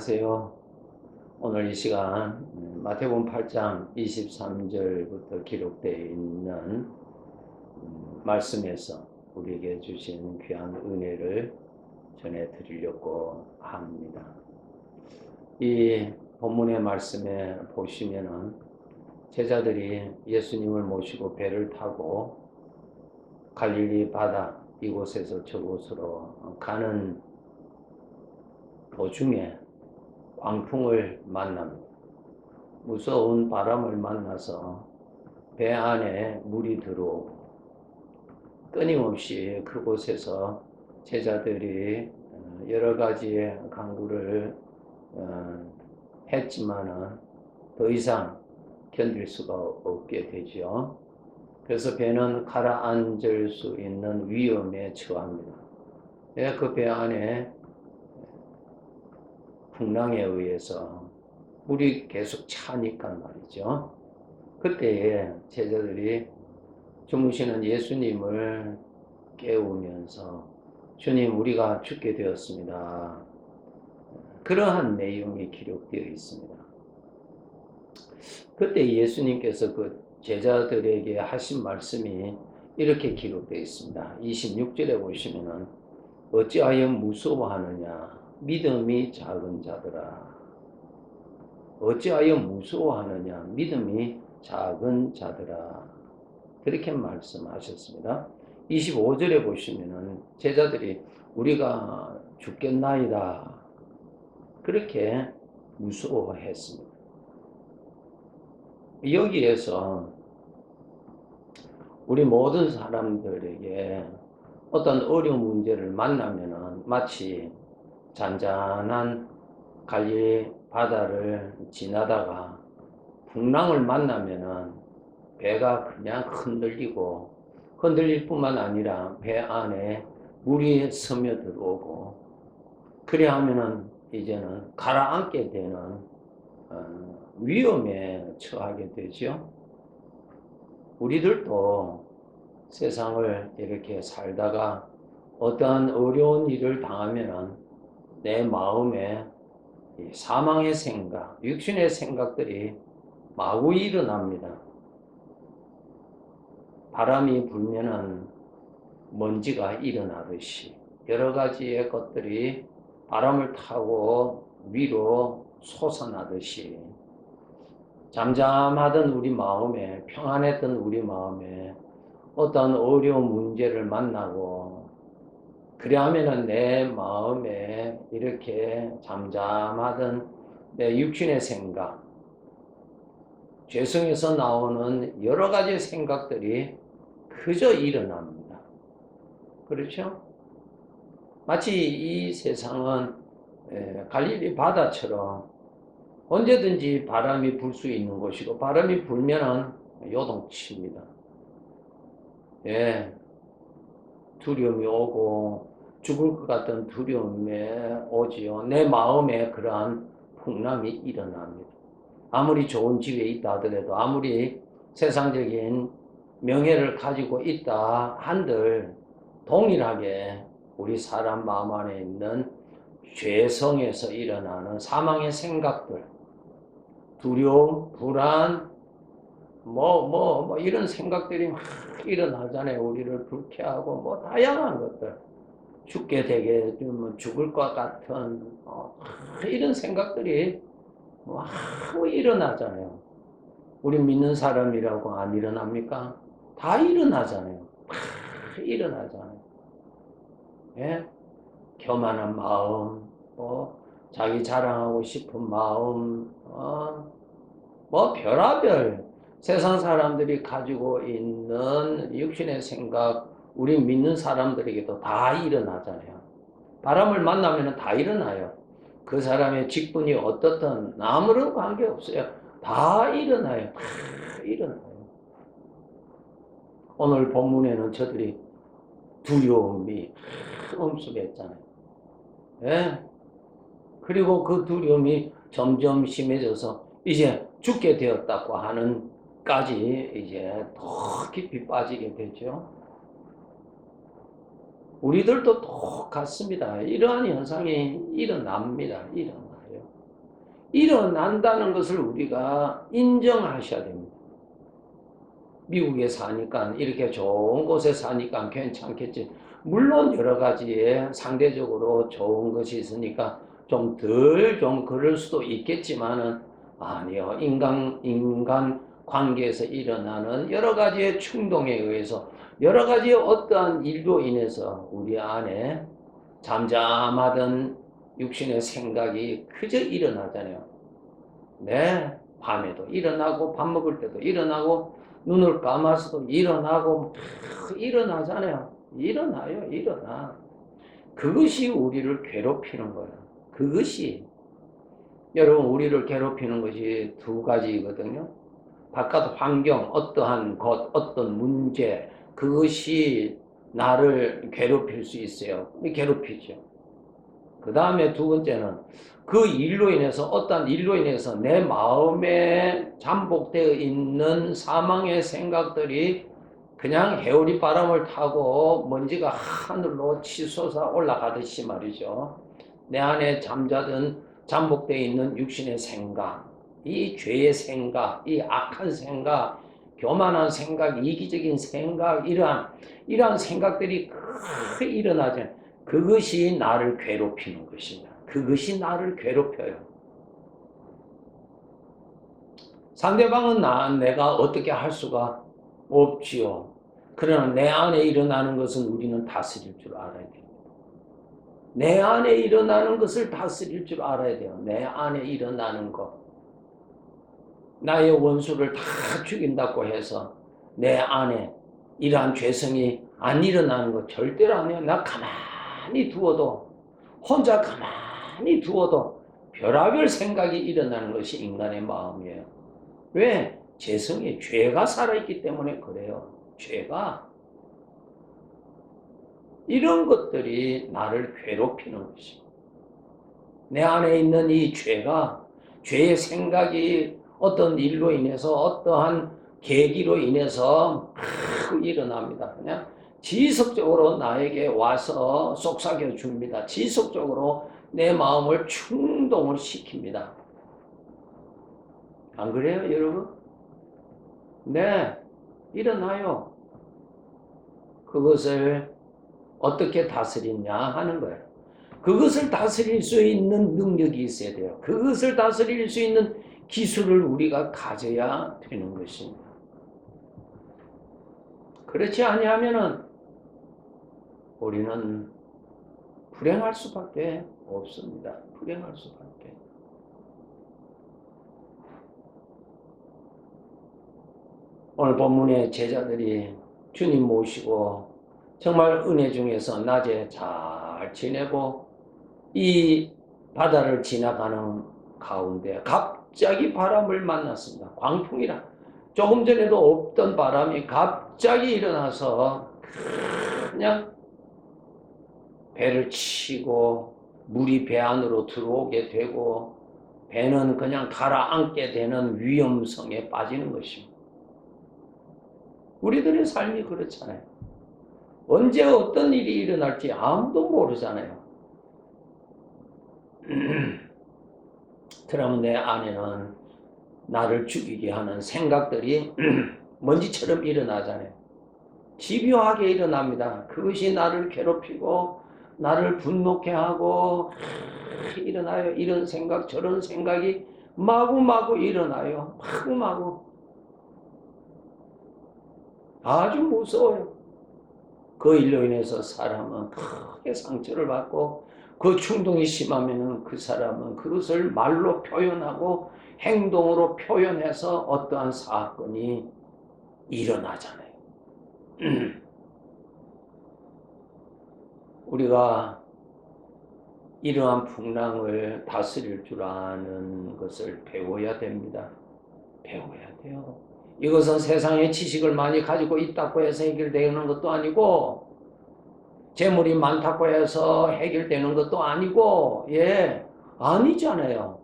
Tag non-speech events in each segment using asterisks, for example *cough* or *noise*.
네, 안녕하세요. 오늘 이 시간 음, 마태복음 8장 23절부터 기록되어 있는 음, 말씀에서 우리에게 주신 귀한 은혜를 전해 드리려고 합니다. 이 본문의 말씀에 보시면은 제자들이 예수님을 모시고 배를 타고 갈릴리 바다 이곳에서 저곳으로 가는 도중에 광풍을 만납니다. 무서운 바람을 만나서 배 안에 물이 들어오고 끊임없이 그곳에서 제자들이 어, 여러 가지의 강구를 어, 했지만은 더 이상 견딜 수가 없게 되죠. 그래서 배는 가라앉을 수 있는 위험에 처합니다. 그 배 안에 풍랑에 의해서 물이 계속 차니까 말이죠. 그때에 제자들이 주무시는 예수님을 깨우면서 주님 우리가 죽게 되었습니다. 그러한 내용이 기록되어 있습니다. 그때 예수님께서 그 제자들에게 하신 말씀이 이렇게 기록되어 있습니다. 26절에 보시면은 어찌하여 무서워하느냐 믿음이 작은 자들아 어찌하여 무서워하느냐 믿음이 작은 자들아 그렇게 말씀하셨습니다. 25절에 보시면은 제자들이 우리가 죽겠나이다 그렇게 무서워했습니다. 여기에서 우리 모든 사람들에게 어떤 어려운 문제를 만나면은 마치 잔잔한 갈리 바다를 지나다가 풍랑을 만나면은 배가 그냥 흔들리고 흔들릴 뿐만 아니라 배 안에 물이 스며들어오고 그래 하면은 이제는 가라앉게 되는 어, 위험에 처하게 되죠. 우리들도 세상을 이렇게 살다가 어떠한 어려운 일을 당하면은 내 마음에 사망의 생각, 육신의 생각들이 마구 일어납니다. 바람이 불면은 먼지가 일어나듯이 여러 가지의 것들이 바람을 타고 위로 솟아나듯이 잠잠하던 우리 마음에 평안했던 우리 마음에 어떤 어려운 문제를 만나고 그래 하면은 내 마음에 이렇게 잠잠하던 내 육신의 생각, 죄성에서 나오는 여러 가지 생각들이 그저 일어납니다. 그렇죠? 마치 이 세상은 갈릴리 바다처럼 언제든지 바람이 불 수 있는 곳이고 바람이 불면은 요동칩니다. 예, 두려움이 오고 죽을 것 같은 두려움에 오지요. 내 마음에 그러한 풍랑이 일어납니다. 아무리 좋은 집에 있다 하더라도 아무리 세상적인 명예를 가지고 있다 한들 동일하게 우리 사람 마음 안에 있는 죄성에서 일어나는 사망의 생각들, 두려움, 불안, 뭐, 뭐, 뭐, 이런 생각들이 막 일어나잖아요. 우리를 불쾌하고, 뭐, 다양한 것들. 죽게 되게 좀 죽을 것 같은 어, 이런 생각들이 막 일어나잖아요. 우리 믿는 사람이라고 안 일어납니까? 다 일어나잖아요. 일어나잖아요. 예? 교만한 마음, 뭐 자기 자랑하고 싶은 마음, 어, 뭐 별하별 세상 사람들이 가지고 있는 육신의 생각, 우리 믿는 사람들에게도 다 일어나잖아요. 바람을 만나면 다 일어나요. 그 사람의 직분이 어떻든 아무런 관계 없어요. 다 일어나요. 다 일어나요. 오늘 본문에는 저들이 두려움이 엄습했잖아요. 예? 그리고 그 두려움이 점점 심해져서 이제 죽게 되었다고 하는까지 이제 더 깊이 빠지게 되죠. 우리들도 똑같습니다. 이러한 현상이 일어납니다. 일어나요. 일어난다는 것을 우리가 인정하셔야 됩니다. 미국에 사니까 이렇게 좋은 곳에 사니까 괜찮겠지. 물론 여러 가지에 상대적으로 좋은 것이 있으니까 좀 덜좀 그럴 수도 있겠지만은 아니요. 인간 인간 관계에서 일어나는 여러 가지의 충동에 의해서 여러 가지의 어떠한 일로 인해서 우리 안에 잠잠하던 육신의 생각이 그저 일어나잖아요. 네, 밤에도 일어나고 밥 먹을 때도 일어나고 눈을 감아서도 일어나고 막 일어나잖아요. 일어나요, 일어나. 그것이 우리를 괴롭히는 거예요. 그것이 여러분 우리를 괴롭히는 것이 두 가지거든요. 바깥 환경, 어떠한 것, 어떤 문제, 그것이 나를 괴롭힐 수 있어요. 괴롭히죠. 그 다음에 두 번째는 그 일로 인해서 어떤 일로 인해서 내 마음에 잠복되어 있는 사망의 생각들이 그냥 해오리 바람을 타고 먼지가 하늘로 치솟아 올라가듯이 말이죠. 내 안에 잠자던 잠복되어 있는 육신의 생각, 이 죄의 생각, 이 악한 생각, 교만한 생각, 이기적인 생각, 이러한 이러한 생각들이 크게 일어나죠. 그것이 나를 괴롭히는 것입니다. 그것이 나를 괴롭혀요. 상대방은 나, 내가 어떻게 할 수가 없지요. 그러나 내 안에 일어나는 것은 우리는 다스릴 줄 알아야 됩니다. 내 안에 일어나는 것을 다스릴 줄 알아야 돼요. 내 안에 일어나는 것. 나의 원수를 다 죽인다고 해서 내 안에 이러한 죄성이 안 일어나는 것 절대로 안 해요. 나 가만히 두어도 혼자 가만히 두어도 별하별 생각이 일어나는 것이 인간의 마음이에요. 왜? 죄성에 죄가 살아있기 때문에 그래요. 죄가. 이런 것들이 나를 괴롭히는 것입니다. 내 안에 있는 이 죄가, 죄의 생각이 어떤 일로 인해서 어떠한 계기로 인해서 막 일어납니다. 그냥 지속적으로 나에게 와서 속삭여 줍니다. 지속적으로 내 마음을 충동을 시킵니다. 안 그래요, 여러분? 네, 일어나요. 그것을 어떻게 다스리냐 하는 거예요. 그것을 다스릴 수 있는 능력이 있어야 돼요. 그것을 다스릴 수 있는 기술을 우리가 가져야 되는 것입니다. 그렇지 아니하면은 우리는 불행할 수밖에 없습니다. 불행할 수밖에. 오늘 본문의 제자들이 주님 모시고 정말 은혜 중에서 낮에 잘 지내고 이 바다를 지나가는 가운데 갑자기 바람을 만났습니다. 광풍이라. 조금 전에도 없던 바람이 갑자기 일어나서 그냥 배를 치고 물이 배 안으로 들어오게 되고 배는 그냥 가라앉게 되는 위험성에 빠지는 것입니다. 우리들의 삶이 그렇잖아요. 언제 어떤 일이 일어날지 아무도 모르잖아요. *clears throat* 그러면 내 안에는 나를 죽이게 하는 생각들이 *clears throat* 먼지처럼 일어나잖아요. 집요하게 일어납니다. 그것이 나를 괴롭히고 나를 분노케 하고 일어나요. 이런 생각 저런 생각이 마구마구 일어나요. 마구마구. 아주 무서워요. 그 일로 인해서 사람은 크게 상처를 받고 그 충동이 심하면은 그 사람은 그것을 말로 표현하고 행동으로 표현해서 어떠한 사건이 일어나잖아요. *clears throat* 우리가 이러한 풍랑을 다스릴 줄 아는 것을 배워야 됩니다. 배워야 돼요. 이것은 세상의 지식을 많이 가지고 있다고 해서 해결되는 것도 아니고, 재물이 많다고 해서 해결되는 것도 아니고, 예, 아니잖아요.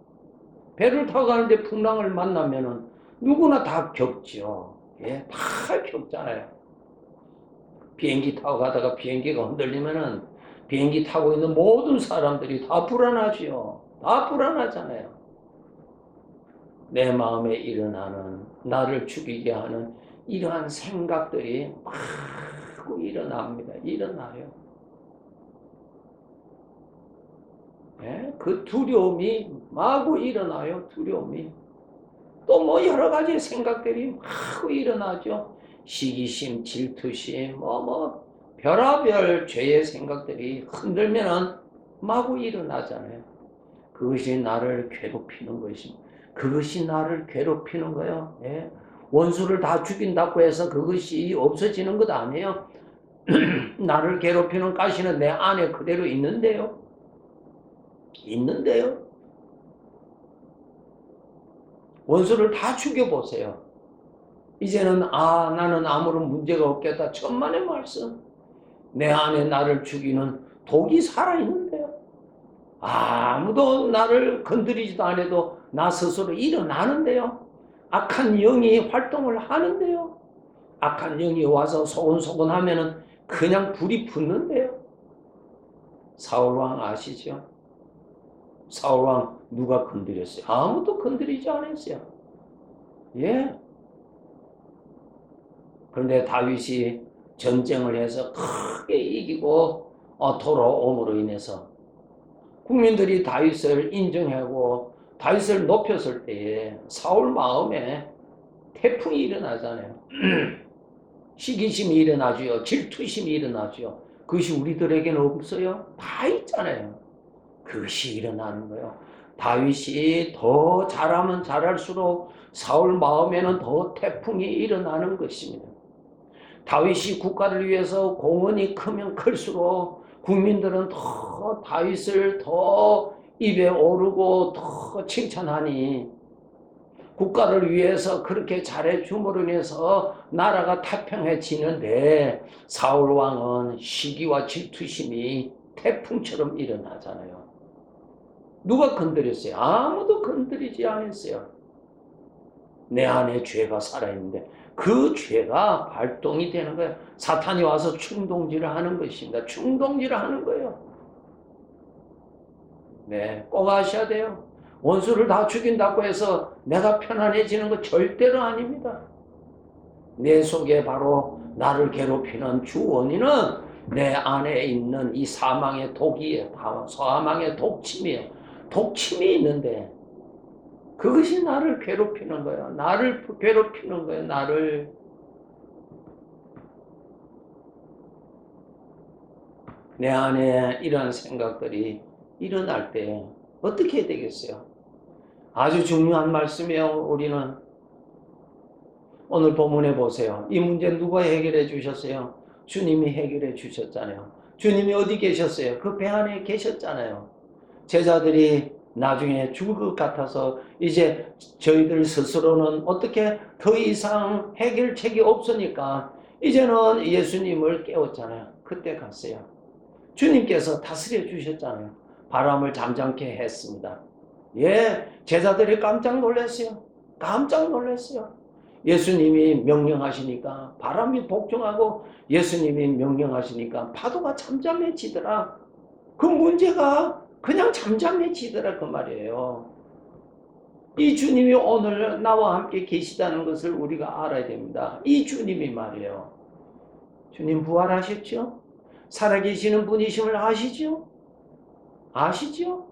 배를 타고 가는데 풍랑을 만나면은 누구나 다 겪죠. 예, 다 겪잖아요. 비행기 타고 가다가 비행기가 흔들리면은 비행기 타고 있는 모든 사람들이 다 불안하지요. 다 불안하잖아요. 내 마음에 일어나는 나를 죽이게 하는 이러한 생각들이 마구 일어납니다. 일어나요. 예? 그 두려움이 마구 일어나요. 두려움이. 또 뭐 여러 가지 생각들이 마구 일어나죠. 시기심, 질투심, 뭐, 뭐, 별하별 죄의 생각들이 흔들면은 마구 일어나잖아요. 그것이 나를 괴롭히는 것입니다. 그것이 나를 괴롭히는 거예요. 예? 원수를 다 죽인다고 해서 그것이 없어지는 것 아니에요. *clears throat* 나를 괴롭히는 가시는 내 안에 그대로 있는데요. 있는데요. 원수를 다 죽여보세요. 이제는 아 나는 아무런 문제가 없겠다. 천만의 말씀. 내 안에 나를 죽이는 독이 살아있는데요. 아무도 나를 건드리지도 않아도 나 스스로 일어나는데요. 악한 영이 활동을 하는데요. 악한 영이 와서 소곤소곤 하면은 그냥 불이 붙는데요. 사울왕 아시죠? 사울왕 누가 건드렸어요? 아무도 건드리지 않았어요. 예. 그런데 다윗이 전쟁을 해서 크게 이기고 어, 돌아옴으로 인해서 국민들이 다윗을 인정하고 다윗을 높였을 때에 사울 마음에 태풍이 일어나잖아요. *clears throat* 시기심이 일어나죠. 질투심이 일어나죠. 그것이 우리들에게는 없어요? 다 있잖아요. 그것이 일어나는 거예요. 다윗이 더 잘하면 잘할수록 사울 마음에는 더 태풍이 일어나는 것입니다. 다윗이 국가를 위해서 공헌이 크면 클수록 국민들은 더 다윗을 더 입에 오르고 더 칭찬하니 국가를 위해서 그렇게 잘해 줌으로 인해서 나라가 태평해지는데 사울 왕은 시기와 질투심이 태풍처럼 일어나잖아요. 누가 건드렸어요? 아무도 건드리지 않았어요. 내 안에 죄가 살아있는데 그 죄가 발동이 되는 거예요. 사탄이 와서 충동질을 하는 것입니다. 충동질을 하는 거예요. 네, 꼭 아셔야 돼요. 원수를 다 죽인다고 해서 내가 편안해지는 거 절대로 아닙니다. 내 속에 바로 나를 괴롭히는 주 원인은 내 안에 있는 이 사망의 독이에요. 사망의 독침이에요. 독침이 있는데 그것이 나를 괴롭히는 거예요. 나를 괴롭히는 거예요. 나를. 내 안에 이런 생각들이 일어날 때 어떻게 해야 되겠어요? 아주 중요한 말씀이에요. 우리는 오늘 본문에 보세요. 이 문제 누가 해결해 주셨어요? 주님이 해결해 주셨잖아요. 주님이 어디 계셨어요? 그 배 안에 계셨잖아요. 제자들이 나중에 죽을 것 같아서 이제 저희들 스스로는 어떻게 더 이상 해결책이 없으니까 이제는 예수님을 깨웠잖아요. 그때 갔어요. 주님께서 다스려 주셨잖아요. 바람을 잠잠케 했습니다. 예, 제자들이 깜짝 놀랐어요. 깜짝 놀랐어요. 예수님이 명령하시니까 바람이 복종하고 예수님이 명령하시니까 파도가 잠잠해지더라. 그 문제가 그냥 잠잠해지더라 그 말이에요. 이 주님이 오늘 나와 함께 계시다는 것을 우리가 알아야 됩니다. 이 주님이 말이에요. 주님 부활하셨죠? 살아계시는 분이심을 아시죠? 아시죠?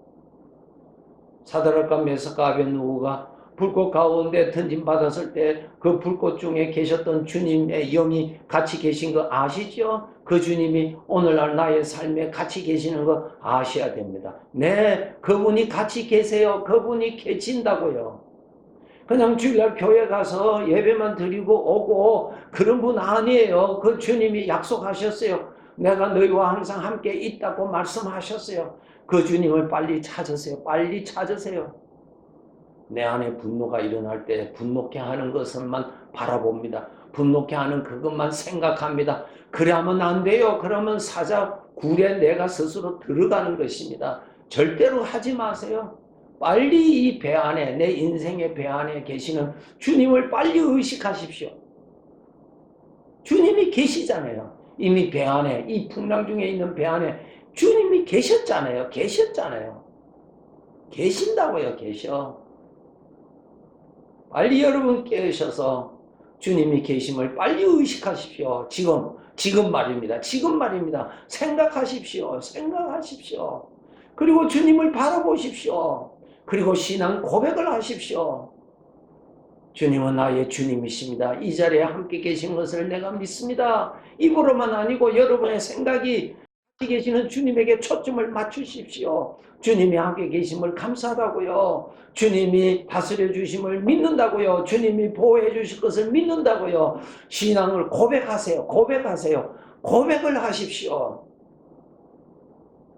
사드락과 메사카 아벤누고가 불꽃 가운데 던짐 받았을 때 그 불꽃 중에 계셨던 주님의 영이 같이 계신 거 아시죠? 그 주님이 오늘날 나의 삶에 같이 계시는 거 아셔야 됩니다. 네, 그분이 같이 계세요. 그분이 계신다고요. 그냥 주일날 교회 가서 예배만 드리고 오고 그런 분 아니에요. 그 주님이 약속하셨어요. 내가 너희와 항상 함께 있다고 말씀하셨어요. 그 주님을 빨리 찾으세요. 빨리 찾으세요. 내 안에 분노가 일어날 때 분노케 하는 것을만 바라봅니다. 분노케 하는 그것만 생각합니다. 그러면 안 돼요. 그러면 사자 굴에 내가 스스로 들어가는 것입니다. 절대로 하지 마세요. 빨리 이 배 안에, 내 인생의 배 안에 계시는 주님을 빨리 의식하십시오. 주님이 계시잖아요. 이미 배 안에, 이 풍랑 중에 있는 배 안에 주님이 계셨잖아요. 계셨잖아요. 계신다고요, 계셔. 빨리 여러분 깨우셔서 주님이 계심을 빨리 의식하십시오. 지금, 지금 말입니다. 지금 말입니다. 생각하십시오. 생각하십시오. 그리고 주님을 바라보십시오. 그리고 신앙 고백을 하십시오. 주님은 나의 주님이십니다. 이 자리에 함께 계신 것을 내가 믿습니다. 입으로만 아니고 여러분의 생각이 계시는 주님에게 초점을 맞추십시오. 주님이 함께 계심을 감사하다고요. 주님이 다스려 주심을 믿는다고요. 주님이 보호해 주실 것을 믿는다고요. 신앙을 고백하세요. 고백하세요. 고백을 하십시오.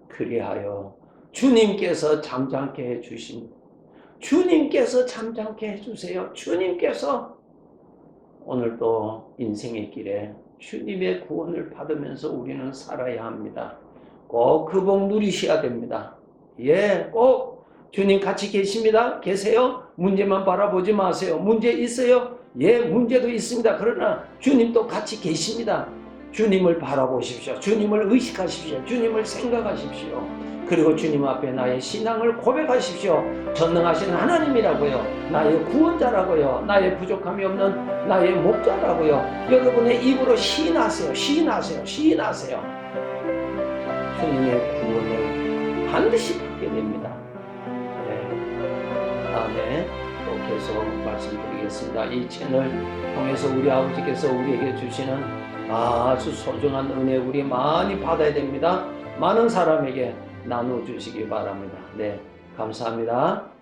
그리하여 주님께서 잠잠케 해 주신 주님께서 잠잠케 해 주세요. 주님께서 오늘도 인생의 길에 주님의 구원을 받으면서 우리는 살아야 합니다. 꼭 그 복 누리셔야 됩니다. 예, 꼭 주님 같이 계십니다. 계세요? 문제만 바라보지 마세요. 문제 있어요? 예, 문제도 있습니다. 그러나 주님도 같이 계십니다. 주님을 바라보십시오. 주님을 의식하십시오. 주님을 생각하십시오. 그리고 주님 앞에 나의 신앙을 고백하십시오. 전능하신 하나님이라고요. 나의 구원자라고요. 나의 부족함이 없는 나의 목자라고요. 여러분의 입으로 시인하세요. 시인하세요. 시인하세요. 주님의 구원을 반드시 받게 됩니다. 네. 다음에 또 계속 말씀드리겠습니다. 이 채널 통해서 우리 아버지께서 우리에게 주시는 아주 소중한 은혜 우리 많이 받아야 됩니다. 많은 사람에게 나눠 주시기 바랍니다. 네, 감사합니다.